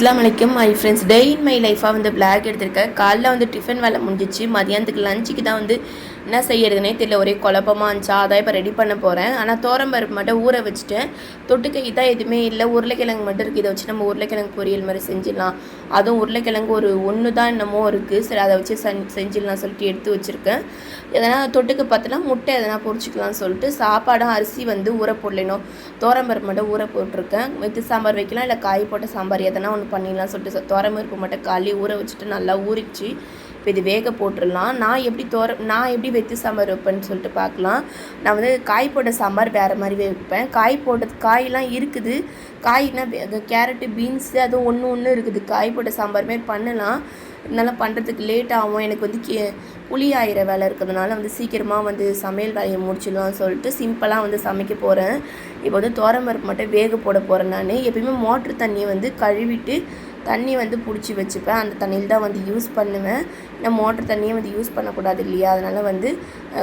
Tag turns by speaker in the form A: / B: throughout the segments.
A: அஸ்லாம் வலைக்கும் my friends day in my லைஃபாக வந்து பிளாக் எடுத்திருக்கேன் காலைல வந்து டிஃபன் வேலை முடிஞ்சிச்சு. மதியானத்துக்கு லஞ்சுக்கு தான் வந்து என்ன செய்யறதுனே தெரியல. ஒரே குழப்பமாக இருந்துச்சா. அதான் இப்போ ரெடி பண்ண போகிறேன் ஆனால் தோரம்பருப்பு மட்டும் ஊற வச்சுட்டேன். தொட்டுக்கை இதான் எதுவுமே இல்லை. உருளைக்கிழங்கு மட்டும் இருக்குது. இதை வச்சு நம்ம உருளைக்கிழங்கு பொரியல் மாதிரி செஞ்சிடலாம். அதுவும் உருளைக்கிழங்கு ஒரு ஒன்று தான் என்னமோ இருக்குது சரி அதை வச்சு செஞ் செஞ்சிடலாம் சொல்லிட்டு எடுத்து வச்சுருக்கேன். எதனா தொட்டுக்கு பார்த்தோன்னா முட்டை எதனா பொரிச்சிக்கலாம்னு சொல்லிட்டு சாப்பாடும் அரிசி வந்து ஊற போடலைனும் தோரம்பருப்பு மட்டும் ஊற போட்டிருக்கேன். வெத்து சாம்பார் வைக்கலாம். இல்லை காய் போட்ட சாம்பார் எதனா ஒன்று பண்ணிடலாம் சொல்லிட்டு தோரம்பருப்பு மட்டும் காலி ஊற வச்சுட்டு நல்லா ஊறிச்சு இப்போ இது வேக போட்டுடலாம் நான் எப்படி தோர நான் எப்படி வெத்து சாம்பார் வைப்பேன்னு சொல்லிட்டு பார்க்கலாம் நான் வந்து காய் போட்ட சாம்பார் வேறு மாதிரி வைப்பேன். காய் போட்டது காயெலாம் இருக்குது. காய்னா கேரட்டு பீன்ஸு அதுவும் ஒன்று ஒன்று இருக்குது. காய் போட்ட சாம்பார் மாதிரி பண்ணலாம். இருந்தாலும் பண்ணுறதுக்கு லேட் ஆகும். எனக்கு வந்து கே புளி ஆயிர வேலை இருக்கிறதுனால வந்து சீக்கிரமாக வந்து சமையல் வேலையை முடிச்சிடலாம்னு சொல்லிட்டு சிம்பிளாக வந்து சமைக்க போகிறேன் இப்போ வந்து தோரம்பருப்பு மட்டும் வேக போட போகிறேன் நான். எப்பயுமே மோட்ரு தண்ணியை வந்து கழுவிட்டு தண்ணி வந்து பிடிச்சி வச்சுப்பேன். அந்த தண்ணியில் தான் வந்து யூஸ் பண்ணுவேன். நான் மோட்டர் தண்ணியை வந்து யூஸ் பண்ணக்கூடாது இல்லையா? அதனால் வந்து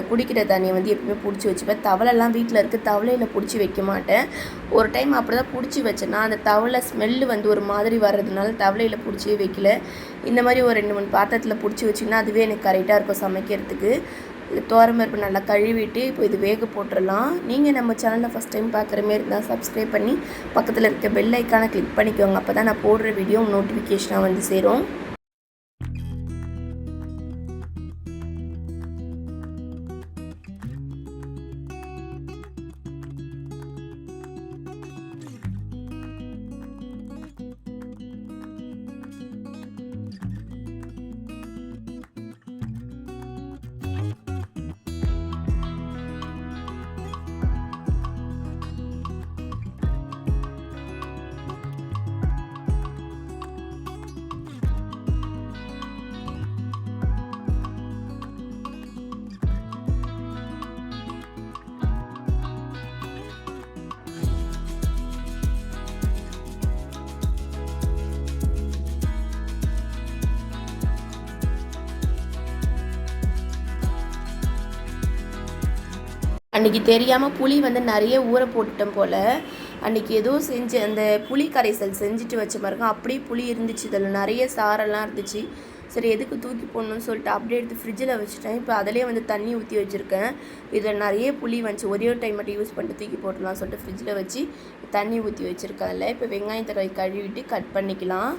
A: குடிக்கிற தண்ணியை வந்து எப்பவுமே பிடிச்சி வச்சுப்பேன். தவளைலாம் வீட்டில் இருக்குது தவளையில் பிடிச்சி வைக்க மாட்டேன். ஒரு டைம் அப்படி தான் பிடிச்சி வச்சேன்னா அந்த தவளை ஸ்மெல்லு வந்து ஒரு மாதிரி வர்றதுனால தவளையில் பிடிச்சியே வைக்கல. இந்த மாதிரி ஒரு ரெண்டு மூணு பாத்திரத்தில் பிடிச்சி வச்சிங்கன்னா அதுவே எனக்கு கரெக்டாக இருக்கும் சமைக்கிறதுக்கு. இது பருப்பு நல்லா கழுவிட்டு இப்போ இது வேக போட்டுடலாம் நீங்கள் நம்ம சேனலை ஃபஸ்ட் டைம் பார்க்குற மாரி இருந்தால் சப்ஸ்கிரைப் பண்ணி பக்கத்தில் இருக்க பெல் ஐக்கானை கிளிக் பண்ணிக்கோங்க. அப்போ தான் நான் போடுற வீடியோ நோட்டிஃபிகேஷனாக வந்து சேரும். அன்றைக்கி தெரியாமல் புளி வந்து நிறைய ஊற போட்டுட்டேன் போல். அன்றைக்கி ஏதோ செஞ்சு அந்த புளி கரைசல் செஞ்சுட்டு வச்ச பாருங்க அப்படியே புளி இருந்துச்சு. இதில் நிறைய சாரெல்லாம் இருந்துச்சு. சரி எதுக்கு தூக்கி போடணும்னு சொல்லிட்டு அப்படியே எடுத்து ஃப்ரிட்ஜில் வச்சுட்டேன். இப்போ அதிலே வந்து தண்ணி ஊற்றி வச்சுருக்கேன். இதில் நிறைய புளி வந்துச்சு. ஒரே ஒரு டைம் மட்டும் யூஸ் பண்ணிட்டு தூக்கி போட்டுடலாம் சொல்லிட்டு ஃப்ரிட்ஜில் வச்சு தண்ணி ஊற்றி வச்சுருக்கேன் அதில். இப்போ வெங்காயத்தை கழுவிட்டு கட் பண்ணிக்கலாம்.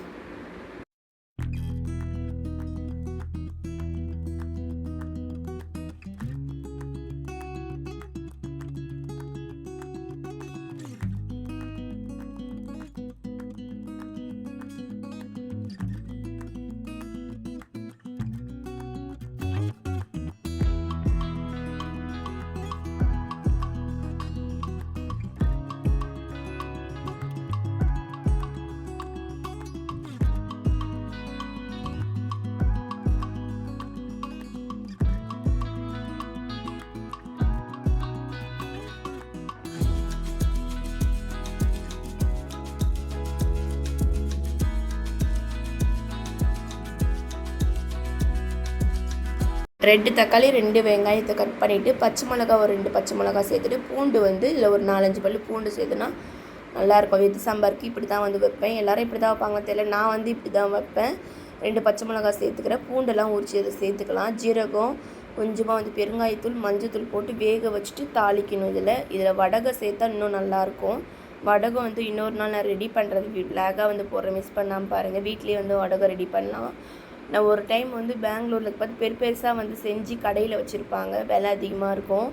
A: ரெண்டு தக்காளி ரெண்டு வெங்காயத்தை கட் பண்ணிவிட்டு பச்சை மிளகா ஒரு ரெண்டு பச்சை மிளகா சேர்த்துட்டு பூண்டு வந்து இல்லை ஒரு நாலஞ்சு பல்லு பூண்டு சேர்த்துனா நல்லாயிருக்கும் வெத்து சாம்பாருக்கு இப்படி தான் வந்து வைப்பேன். எல்லோரும் இப்படி தான் வைப்பாங்க தெரியல. நான் வந்து இப்படி தான் வைப்பேன். ரெண்டு பச்சை மிளகா சேர்த்துக்கிறேன். பூண்டெல்லாம் உரிச்சு அதை சேர்த்துக்கலாம். ஜீரகம் கொஞ்சமாக வந்து பெருங்காயத்தூள் மஞ்சத்தூள் போட்டு வேக வச்சுட்டு தாளிக்கணும் இதில். இதில் வடகை சேர்த்தா இன்னும் நல்லாயிருக்கும் வடகம் வந்து இன்னொரு நாள் நான் ரெடி பண்ணுறது பிளாகாக வந்து போடுற மிஸ் பண்ணாமல் பாருங்கள் வீட்லேயே வந்து வடகம் ரெடி பண்ணலாம். நான் ஒரு டைம் வந்து பெங்களூரில் பார்த்து பெரு பெருசாக வந்து செஞ்சு கடையில் வச்சுருப்பாங்க. விலை அதிகமாக இருக்கும்.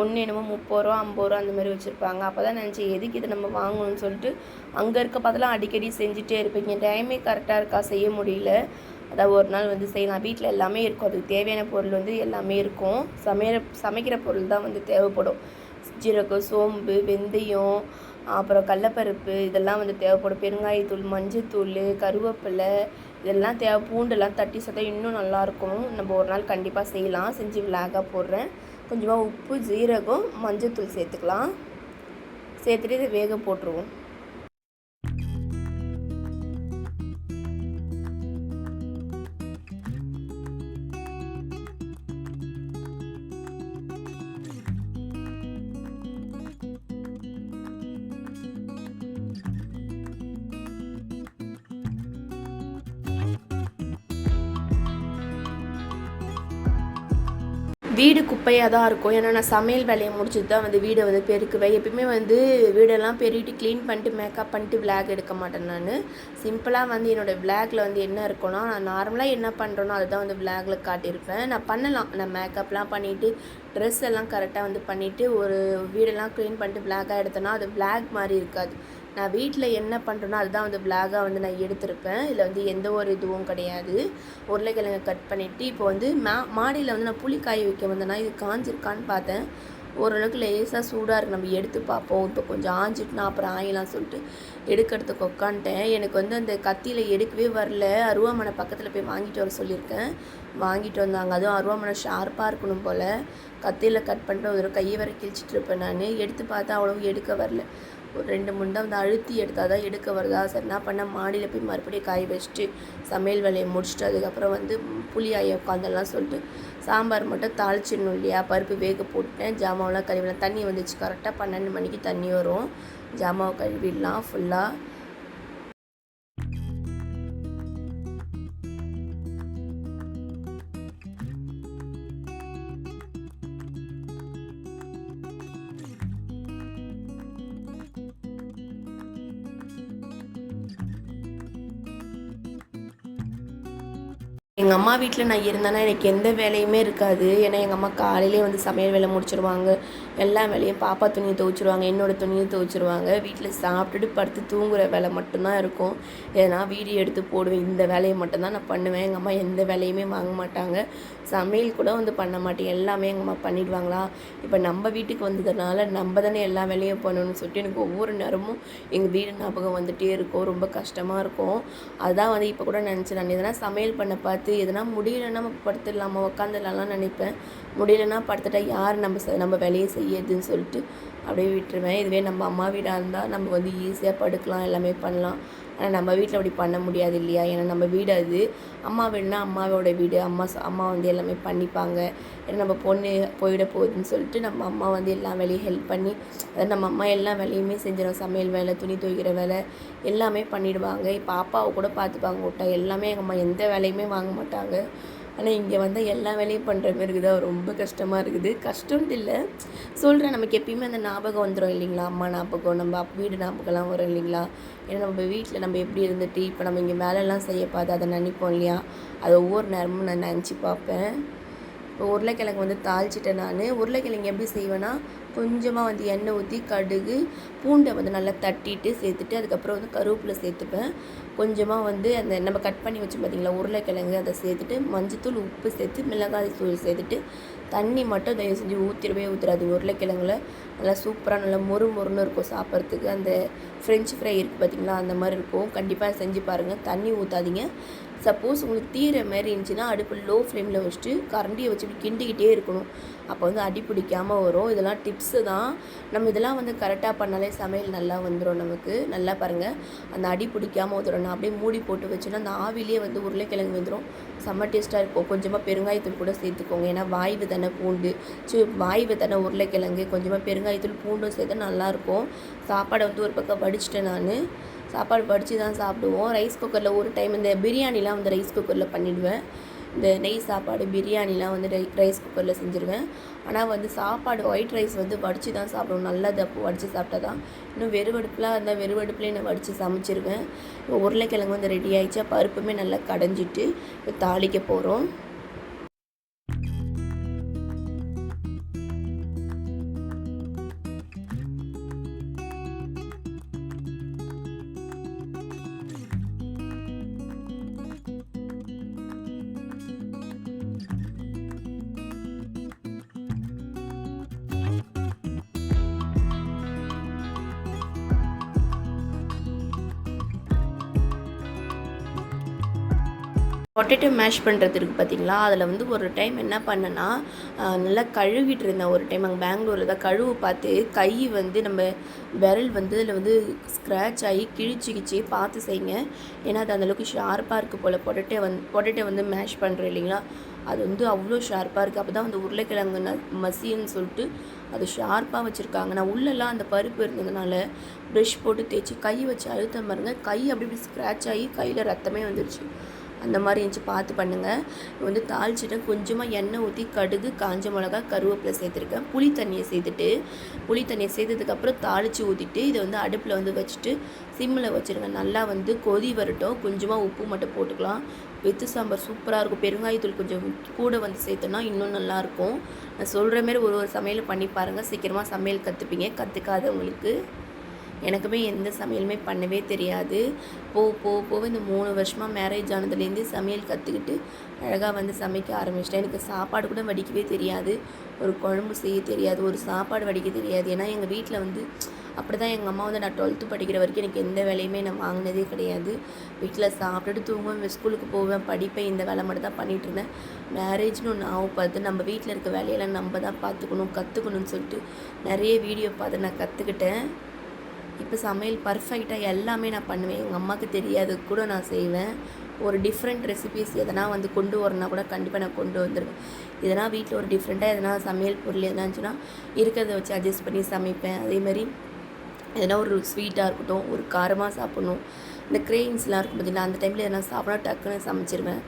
A: ஒன்று என்னமோ முப்பது ரூபா ஐம்பது ரூபா அந்த மாதிரி வச்சுருப்பாங்க. அப்போ தான் நினச்சேன் எதுக்கு இதை நம்ம வாங்கணும்னு சொல்லிட்டு அங்கே இருக்க பார்த்தலாம் அடிக்கடி செஞ்சுட்டே இருப்பீங்க டைமே கரெக்டாக இருக்கா? செய்ய முடியல. அதாவது ஒரு நாள் வந்து செய்யலாம். வீட்டில் எல்லாமே இருக்கும். அதுக்கு தேவையான பொருள் வந்து எல்லாமே இருக்கும். சமையல் சமைக்கிற பொருள் தான் வந்து தேவைப்படும். ஜீரகம் சோம்பு வெந்தயம் அப்புறம் கடலப்பருப்பு இதெல்லாம் வந்து தேவைப்படும். பெருங்காயத்தூள் மஞ்சத்தூள் கருவேப்பிலை இதெல்லாம் தேவை பூண்டெல்லாம் தட்டி சேர்த்தா இன்னும் நல்லாயிருக்கும். நம்ம ஒரு நாள் கண்டிப்பாக செய்யலாம். செஞ்சு விலாகாக போடுறேன். கொஞ்சமாக உப்பு ஜீரகம் மஞ்சத்தூள் சேர்த்துக்கலாம். சேர்த்துட்டு இதை வேக போட்டுருவோம். வீடு குப்பையாக தான் இருக்கும். ஏன்னா நான் சமையல் வேலையை முடிச்சுட்டு தான் வந்து வீடை வந்து பெருக்குவேன். எப்பயுமே வந்து வீடெல்லாம் பெருகிட்டு க்ளீன் பண்ணிட்டு மேக்கப் பண்ணிட்டு விளாக் எடுக்க மாட்டேன் நான். சிம்பிளாக வந்து என்னோடய விளாகில் வந்து என்ன இருக்கும்னா நான் நார்மலாக என்ன பண்ணுறேனோ அதுதான் வந்து விளாகில் காட்டியிருப்பேன். நான் பண்ணலாம். நான் மேக்கப்லாம் பண்ணிவிட்டு ட்ரெஸ் எல்லாம் கரெக்டாக வந்து பண்ணிவிட்டு ஒரு வீடெல்லாம் க்ளீன் பண்ணிட்டு விளாகாக எடுத்தேன்னா அது விளாக் மாதிரி இருக்காது. நான் வீட்டில் என்ன பண்ணுறேனோ அதுதான் வந்து பிளாகாக வந்து நான் எடுத்திருப்பேன். இதில் வந்து எந்த ஒரு இதுவும் கிடையாது. உருளைக்கிழங்கை கட் பண்ணிவிட்டு இப்போ வந்து மா மாடியில் வந்து நான் புளி காய வைக்க வந்தேன்னா இது காஞ்சிருக்கான்னு பார்த்தேன். ஓரளவுக்கு லேசாக சூடாக இருக்குது நம்ம எடுத்து பார்ப்போம். இப்போ கொஞ்சம் ஆஞ்சிட்டு நான் அப்புறம் ஆயிலாம் சொல்லிட்டு எடுக்கிறதுக்கு உட்காந்துட்டேன் எனக்கு வந்து அந்த கத்தியில் எடுக்கவே வரல. அருவாமனை பக்கத்தில் போய் வாங்கிட்டு வர சொல்லியிருக்கேன். வாங்கிட்டு வந்தாங்க. அதுவும் அருவாமனை ஷார்ப்பாக இருக்கணும் போல். கத்தியில் கட் பண்ணிட்டு ஒரு கையை வரை கிழிச்சிட்டு இருப்பேன் நான். எடுத்து பார்த்தா அவ்வளோ எடுக்க வரல. ஒரு ரெண்டு மூணு தான் வந்து அழுத்தி எடுத்தால் தான் எடுக்க வருதா? சரி என்ன பண்ண மாடியில் போய் மறுபடியும் காய வச்சுட்டு சமையல் வேலையை முடிச்சுட்டு அதுக்கப்புறம் வந்து புளி ஆய உட்காந்துலாம் சொல்லிட்டு சாம்பார் மட்டும் தாளிச்சிடணும் இல்லையா? பருப்பு வேக போட்டேன் ஜாமாவெலாம் கழுவிடலாம். தண்ணி வந்துச்சு. கரெக்டாக பன்னெண்டு மணிக்கு தண்ணி வரும். ஜாமாவை கழுவிடலாம். ஃபுல்லாக எங்கள் அம்மா வீட்டில் நான் இருந்தேன்னா எனக்கு எந்த வேலையுமே இருக்காது. ஏன்னா எங்கள் அம்மா காலையிலே வந்து சமையல் வேலை முடிச்சிருவாங்க. எல்லா வேலையும் பாப்பா துணியை துவைச்சிருவாங்க என்னோடய துணியை துவைச்சிருவாங்க. வீட்டில் சாப்பிட்டுட்டு படுத்து தூங்குற வேலை மட்டும்தான் இருக்கும். ஏன்னா வீடியோ எடுத்து போடுவேன் இந்த வேலையை மட்டும்தான் நான் பண்ணுவேன். எங்கள் அம்மா எந்த வேலையுமே வாங்க மாட்டாங்க. சமையல் கூட வந்து பண்ண மாட்டேன். எல்லாமே எங்கள் அம்மா பண்ணிடுவாங்களா? இப்போ நம்ம வீட்டுக்கு வந்ததுனால நம்ம தானே எல்லா வேலையும் பண்ணணும்னு சொல்லிட்டு எனக்கு ஒவ்வொரு நேரமும் எங்கள் வீடு ஞாபகம் வந்துகிட்டே இருக்கும். ரொம்ப கஷ்டமாக இருக்கும். அதுதான் வந்து இப்போ கூட நினச்சேன் நான். எதனா சமையல் பண்ண பார்த்து பார்த்து எதனா முடியலன்னா நம்ம படுத்துடலாமா? உட்காந்துடலாம்லாம் நினைப்பேன். முடியலன்னா படுத்துட்டா யார் நம்ம நம்ம வேலையை ஏதுன்னு சொல்லிட்டு அப்படியே விட்டுருவேன். இதுவே நம்ம அம்மா வீடாக இருந்தால் நம்ம வந்து ஈஸியாக படுக்கலாம் எல்லாமே பண்ணலாம். ஆனால் நம்ம வீட்டில் அப்படி பண்ண முடியாது இல்லையா? ஏன்னா நம்ம வீடு அது. அம்மா வீடுனா அம்மாவோட வீடு. அம்மா அம்மா வந்து எல்லாமே பண்ணிப்பாங்க. ஏன்னா நம்ம பொண்ணு போயிட போகுதுன்னு சொல்லிட்டு நம்ம அம்மா வந்து எல்லா வேலையும் ஹெல்ப் பண்ணி அதாவது நம்ம அம்மா எல்லா வேலையுமே செஞ்சிடும் சமையல் வேலை துணி துவைக்கிற வேலை எல்லாமே பண்ணிவிடுவாங்க இப்போ அப்பாவை கூட பார்த்துப்பாங்க. விட்டா எல்லாமே எங்கள் அம்மா எந்த வேலையுமே வாங்க மாட்டாங்க. ஆனால் இங்கே வந்தால் எல்லா வேலையும் பண்ணுற மாதிரி இருக்குது? ரொம்ப கஷ்டமாக இருக்குது. கஷ்டம்னு இல்லை. சொல்கிறேன் நமக்கு எப்பயுமே அந்த ஞாபகம் வந்துடும் இல்லைங்களா? அம்மா ஞாபகம் நம்ம வீடு ஞாபகம்லாம் வரும் இல்லைங்களா? ஏன்னா நம்ம வீட்டில் நம்ம எப்படி இருந்துட்டு இப்போ நம்ம இங்கே வேலைலாம் செய்ய பார்த்து அதை நினைப்போம் இல்லையா? அதை ஒவ்வொரு நேரமும் நான் நினச்சி பார்ப்பேன். இப்போ உருளைக்கிழங்கு வந்து தாளிச்சிட்டேன் நான். உருளைக்கிழங்கு எப்படி செய்வேன்னா கொஞ்சமாக வந்து எண்ணெய் ஊற்றி கடுகு பூண்டை வந்து நல்லா தட்டிட்டு சேர்த்துட்டு அதுக்கப்புறம் வந்து கருவேப்பிலை சேர்த்துப்பேன். கொஞ்சமாக வந்து அந்த நம்ம கட் பண்ணி வச்சு பார்த்திங்களா உருளைக்கிழங்கு அதை சேர்த்துட்டு மஞ்சத்தூள் உப்பு சேர்த்து மிளகாய் தூள் சேர்த்துட்டு தண்ணி மட்டும் தயவு செஞ்சு ஊற்றிடவே ஊற்றுறாது உருளைக்கிழங்குல. நல்லா சூப்பராக நல்லா மொறு மொறுன்னு இருக்கும் சாப்பிட்றதுக்கு. அந்த ஃப்ரெஞ்ச் ஃப்ரை இருக்குது பார்த்திங்களா அந்த மாதிரி இருக்கும். கண்டிப்பாக செஞ்சு பாருங்கள் தண்ணி ஊற்றாதீங்க சப்போஸ் உங்களுக்கு தீர மாதிரி இருந்துச்சுன்னா அடுப்பு லோ ஃப்ளேமில் வச்சுட்டு கரண்டியை வச்சு கிண்டிக்கிட்டே இருக்கணும். அப்போ வந்து அடி பிடிக்காமல் வரும். இதெல்லாம் டிப்ஸு தான். நம்ம இதெல்லாம் வந்து கரெக்டாக பண்ணாலே சமையல் நல்லா வந்துடும் நமக்கு. நல்லா பாருங்கள் அந்த அடி பிடிக்காமல் வந்துடும் அப்படியே மூடி போட்டு வச்சோன்னா அந்த ஆவிலேயே வந்து உருளைக்கிழங்கு வந்துடும் செம்ம டேஸ்ட்டாக இருக்கும். கொஞ்சமாக பெருங்காயத்தூள் கூட சேர்த்துக்கோங்க. ஏன்னா வாய்வு தானே பூண்டு சி வாய்வு தானே உருளைக்கிழங்கு கொஞ்சமாக பெருங்காயத்தூள் பூண்டும் சேர்த்து நல்லாயிருக்கும். சாப்பாடை வந்து ஒரு பக்கம் வடிச்சிட்டேன் நான். சாப்பாடு வடித்து தான் சாப்பிடுவோம் ரைஸ் குக்கரில் ஒரு டைம் இந்த பிரியாணிலாம் வந்து ரைஸ் குக்கரில் பண்ணிவிடுவேன் இந்த நெய் சாப்பாடு பிரியாணிலாம் வந்து ரை ரைஸ் குக்கரில் செஞ்சுருவேன். ஆனால் வந்து சாப்பாடு ஒயிட் ரைஸ் வந்து வடித்து தான் சாப்பிடுவோம் நல்லது தப்பு வடித்து சாப்பிட்டா தான். இன்னும் வெறுவடுப்புலாம் இருந்தால் வெறுவடுப்புலேயே நான் வடித்து சமைச்சிருவேன். இப்போ உருளைக்கிழங்கு வந்து ரெடி ஆகிடுச்சா பருப்புமே நல்லா கடைஞ்சிட்டு இப்போ தாளிக்க போகிறோம் பொட்டேட்டோ மேஷ் பண்ணுறது இருக்குது பார்த்தீங்களா அதில் வந்து ஒரு டைம் என்ன பண்ணேன்னா நல்லா கழுவிட்டு இருந்தேன் ஒரு டைம் அங்கே பெங்களூரில் தான் கழுவு பார்த்து கை வந்து நம்ம விரல் வந்து அதில் வந்து ஸ்க்ராட்ச் ஆகி கிழிச்சிக்கிச்சு பார்த்து செய்யுங்க. ஏன்னா அது அந்தளவுக்கு ஷார்ப்பாக இருக்குது போல். பொட்டேட்டோ வந்து பொட்டேட்டோ வந்து மேஷ் பண்ணுறோம் இல்லைங்களா? அது வந்து அவ்வளோ ஷார்ப்பாக இருக்குது அப்போ தான் வந்து உருளைக்கிழங்கு மசின்னு சொல்லிட்டு அது ஷார்ப்பாக வச்சுருக்காங்க. நான் உள்ளெல்லாம் அந்த பருப்பு இருந்ததுனால ப்ரெஷ் போட்டு தேய்ச்சி கை வச்சு அழுத்த பாருங்கள் கை அப்படி இப்படி ஸ்க்ராட்ச் ஆகி கையில் ரத்தமே வந்துருச்சு. அந்த மாதிரி இருந்துச்சு பார்த்து பண்ணுங்கள் வந்து தாளிச்சிட்டு கொஞ்சமாக எண்ணெய் ஊற்றி கடுகு காஞ்ச மிளகா கருவேப்பிலை சேர்த்துருக்கேன். புளி தண்ணியை சேர்த்துட்டு புளி தண்ணியை சேர்த்ததுக்கப்புறம் தாளித்து ஊற்றிட்டு இதை வந்து அடுப்பில் வந்து வச்சுட்டு சிம்மில் வச்சுருங்க. நல்லா வந்து கொதி வரட்டும். கொஞ்சமாக உப்பு மட்டும் போட்டுக்கலாம். வெத்து சாம்பார் சூப்பராக இருக்கும். பெருங்காயத்தூள் கொஞ்சம் கூட வந்து சேர்த்தோன்னா இன்னும் நல்லாயிருக்கும் நான் சொல்கிற மாரி ஒரு ஒரு சமையல் பண்ணி பாருங்கள் சீக்கிரமாக சமையல் கற்றுப்பீங்க கற்றுக்காதவங்களுக்கு எனக்குமே எந்த சமையலுமே பண்ணவே தெரியாது. போ போ போக இந்த மூணு வருஷமாக மேரேஜ் ஆனதுலேருந்து சமையல் கற்றுக்கிட்டு அழகாக வந்து சமைக்க ஆரம்பிச்சிட்டேன். எனக்கு சாப்பாடு கூட வடிக்கவே தெரியாது. ஒரு குழம்பு செய்ய தெரியாது. ஒரு சாப்பாடு வடிக்க தெரியாது. ஏன்னா எங்கள் வீட்டில் வந்து அப்படி தான் எங்கள் அம்மா வந்து நான் டுவெல்த்து படிக்கிற வரைக்கும் எனக்கு எந்த வேலையுமே நான் வாங்கினதே கிடையாது. வீட்டில் சாப்பிட்டுட்டு தூங்குவேன். ஸ்கூலுக்கு போவேன். படிப்பேன். இந்த வேலை மட்டும் தான் பண்ணிகிட்டு இருந்தேன். மேரேஜ்னு ஒன்று ஆகும் பார்த்து நம்ம வீட்டில் இருக்க வேலையெல்லாம் நம்ம தான் பார்த்துக்கணும் கற்றுக்கணும்னு சொல்லிட்டு நிறைய வீடியோ பார்த்து நான் கற்றுக்கிட்டேன் இப்போ சமையல் பர்ஃபெக்டாக எல்லாமே நான் பண்ணுவேன். எங்கள் அம்மாவுக்கு தெரியாது கூட நான் செய்வேன். ஒரு டிஃப்ரெண்ட் ரெசிபிஸ் எதனா வந்து கொண்டு வரனா கூட கண்டிப்பாக நான் கொண்டு வந்துடுவேன் எதனா வீட்டில் ஒரு டிஃப்ரெண்ட்டாக எதனா சமையல் பொருள் எதனா இருந்துச்சுன்னா இருக்கிறத வச்சு அட்ஜஸ்ட் பண்ணி சமைப்பேன். அதேமாதிரி எதனா ஒரு ஸ்வீட்டாக இருக்கட்டும் ஒரு காரமாக சாப்பிட்ணும். இந்த கிரெயின்ஸ்லாம் இருக்கும் பார்த்தீங்களா அந்த டைமில் எதனா சாப்பிட்னா டக்குன்னு சமைச்சிருவேன்.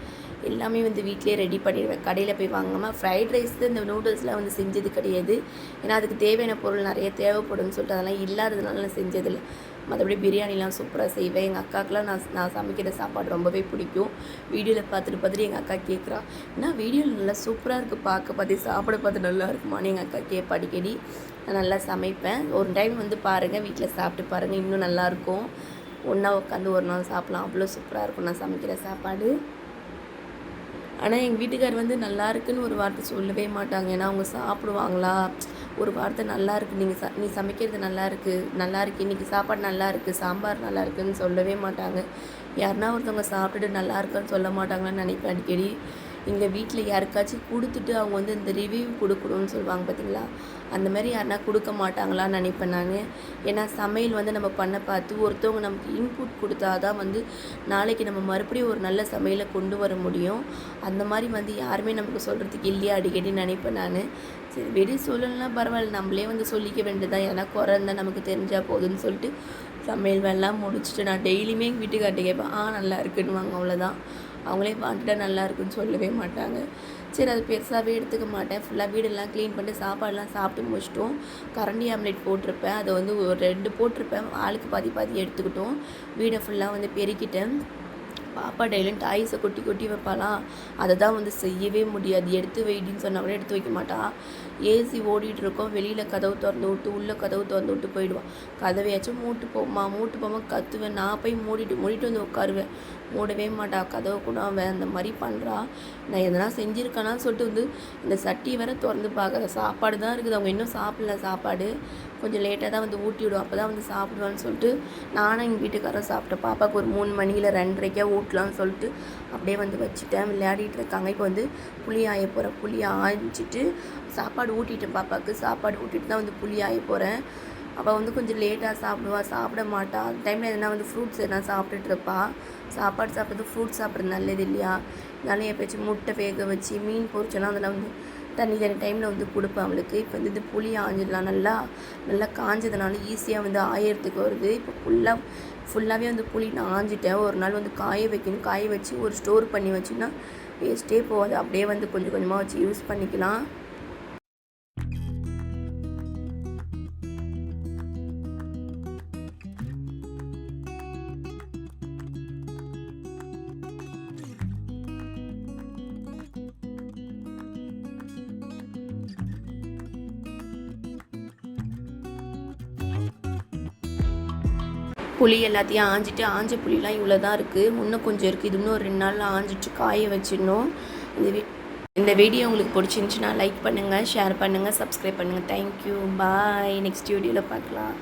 A: எல்லாமே வந்து வீட்டிலே ரெடி பண்ணிடுவேன். கடையில் போய் வாங்காமல் ஃப்ரைட் ரைஸ் இந்த நூடுல்ஸ்லாம் வந்து செஞ்சது கிடையாது. ஏன்னா அதுக்கு தேவையான பொருள் நிறைய தேவைப்படும்னு சொல்லிட்டு அதெல்லாம் இல்லாததுனால நான் செஞ்சதில்லை. மற்றபடி பிரியாணிலாம் சூப்பராக செய்வேன். எங்கள் அக்காக்கெலாம் நான் நான் சமைக்கிற சாப்பாடு ரொம்பவே பிடிக்கும். வீடியோவில் பார்த்துட்டு பார்த்துட்டு எங்கள் அக்கா கேட்குறா ஏன்னா வீடியோவில் நல்லா சூப்பராக இருக்குது பார்க்க பார்த்து சாப்பிட பார்த்து நல்லா இருக்குமான்னு எங்கள் அக்கா கேட்பா அடிக்கடி. நான் நல்லா சமைப்பேன். ஒரு டைம் வந்து பாருங்கள் வீட்டில் சாப்பிட்டு பாருங்கள் இன்னும் நல்லாயிருக்கும் ஒன்றா உட்காந்து ஒரு நாள் சாப்பிட்லாம். அவ்வளோ சூப்பராக இருக்கும். நான் சமைக்கிற சாப்பாடு. ஆனால் எங்கள் வீட்டுக்கார் வந்து நல்லா இருக்குன்னு ஒரு வார்த்தை சொல்லவே மாட்டாங்க. ஏன்னா அவங்க சாப்பிடுவாங்களா? ஒரு வார்த்தை நல்லா இருக்குது நீங்கள் ச நீ சமைக்கிறது நல்லா இருக்குது நல்லா இருக்கு. இன்றைக்கி சாப்பாடு நல்லா இருக்குது சாம்பார் நல்லா இருக்குன்னு சொல்லவே மாட்டாங்க. யாருன்னா ஒருத்தவங்க சாப்பிட்டுட்டு நல்லா இருக்குன்னு சொல்ல மாட்டாங்களான்னு நினைப்பேன் அடிக்கடி. எங்கள் வீட்டில் யாருக்காச்சும் கொடுத்துட்டு அவங்க வந்து இந்த ரிவ்யூ கொடுக்கணும்னு சொல்லுவாங்க பார்த்தீங்களா அந்த மாதிரி யாருனா கொடுக்க மாட்டாங்களான்னு நினைப்பேன் நான். ஏன்னா சமையல் வந்து நம்ம பண்ண பார்த்து ஒருத்தவங்க நமக்கு இன்புட் கொடுத்தா தான் வந்து நாளைக்கு நம்ம மறுபடியும் ஒரு நல்ல சமையலை கொண்டு வர முடியும். அந்த மாதிரி வந்து யாருமே நமக்கு சொல்கிறதுக்கு இல்லையா அடிக்கடி நினைப்பேன் நான். சரி வெடி சொல்லலாம் பரவாயில்ல. நம்மளே வந்து சொல்லிக்க வேண்டியதான் ஏன்னா குறை இருந்தால் நமக்கு தெரிஞ்சால் போதுன்னு சொல்லிட்டு சமையல் வேலைலாம் முடிச்சுட்டு நான் டெய்லியுமே எங்கள் வீட்டுக்கார்ட்ட கேட்பேன் ஆ நல்லா இருக்குன்னுவாங்க. அவ்வளோதான் அவங்களே வாங்கிட்டா நல்லா இருக்குன்னு சொல்லவே மாட்டாங்க. சரி அது பெருசாகவே எடுத்துக்க மாட்டேன். ஃபுல்லாக வீடெல்லாம் க்ளீன் பண்ணிட்டு சாப்பாடெல்லாம் சாப்பிட்டு முடிச்சிட்டோம். கரண்டி ஆம்லேட் போட்டிருப்பேன். அதை வந்து ஒரு ரெண்டு போட்டிருப்பேன். ஆளுக்கு பாதி பாதி எடுத்துக்கிட்டோம். வீடை ஃபுல்லாக வந்து பெருக்கிட்டேன். பாப்பா டெய்லியும் டாய்ஸை கொட்டி கொட்டி வைப்பாளாம். அதை தான் வந்து செய்யவே முடியாது. எடுத்து வைடின்னு சொன்னால் கூட எடுத்து வைக்க மாட்டா. ஏசி ஓடிட்டு இருக்கோம். வெளியில் கதவு திறந்து விட்டு உள்ளே கதவு திறந்து விட்டு போயிடுவான் கதவையாச்சும் மூட்டு போமா மூட்டு போமா கத்துவேன். நான் போய் மூடிட்டு மூடிட்டு வந்து உட்காருவேன். மூடவே மாட்டா கதவை கூட அவன் அந்த மாதிரி பண்ணுறா நான் எதனா செஞ்சுருக்கானான்னு சொல்லிட்டு வந்து இந்த சட்டி வேற திறந்து பார்க்குற சாப்பாடு தான் இருக்குது. அவங்க இன்னும் சாப்பிடல சாப்பாடு. கொஞ்சம் லேட்டாக தான் வந்து ஊட்டி விடும். அப்போ தான் வந்து சாப்பிடுவான்னு சொல்லிட்டு நானும் எங்கள் வீட்டுக்காரரும் சாப்பிட்டேன் பாப்பாவுக்கு ஒரு மூணு மணியில் ரெண்டரைக்கா ஊட்டலாம்னு சொல்லிட்டு அப்படியே வந்து வச்சுட்டேன். விளையாடிட்டு இருக்காங்க. இப்போ வந்து புளி ஆய போகிறேன் புளி ஆய்ச்சிட்டு சாப்பாடு ஊட்டிட்டேன் பாப்பாவுக்கு. சாப்பாடு ஊட்டிட்டு தான் வந்து புளி ஆய போகிறேன் அவள் வந்து கொஞ்சம் லேட்டாக சாப்பிடுவா சாப்பிட மாட்டா. அந்த டைமில் எதனா வந்து ஃப்ரூட்ஸ் எதனா சாப்பிட்டுட்டு இருப்பா. சாப்பாடு சாப்பிட்றது ஃப்ரூட்ஸ் சாப்பிட்றது நல்லது இல்லையா? அதனால எப்பயாச்சும் முட்டை வேக வச்சு மீன் பொரிச்சோன்னா அதில் வந்து தண்ணி தண்ணி டைமில் வந்து கொடுப்பேன் அவளுக்கு. இப்போ வந்து இது புளி ஆஞ்சிடலாம். நல்லா நல்லா காஞ்சதுனால ஈஸியாக வந்து ஆயிரத்துக்கு வருது. இப்போ ஃபுல்லாக ஃபுல்லாகவே வந்து புளி நான் ஆஞ்சிட்டேன். ஒரு நாள் வந்து காய வைக்கணும். காய வச்சு ஒரு ஸ்டோர் பண்ணி வச்சுன்னா வேஸ்ட்டே போகாது. அப்படியே வந்து கொஞ்சம் கொஞ்சமாக வச்சு யூஸ் பண்ணிக்கலாம். புளி எல்லாத்தையும் ஆஞ்சிட்டு ஆஞ்ச புளிலாம் இவ்வளோ தான் இருக்குது இன்னும் கொஞ்சம் இருக்குது இது இன்னும் ரெண்டு நாளில் ஆஞ்சிட்டு காய வச்சிடணும். இந்த வீ இந்த வீடியோ உங்களுக்கு பிடிச்சிருந்துச்சுன்னா லைக் பண்ணுங்கள் ஷேர் பண்ணுங்கள் சப்ஸ்கிரைப் பண்ணுங்கள் தேங்க்யூ பாய் நெக்ஸ்ட் வீடியோவில் பார்க்கலாம்.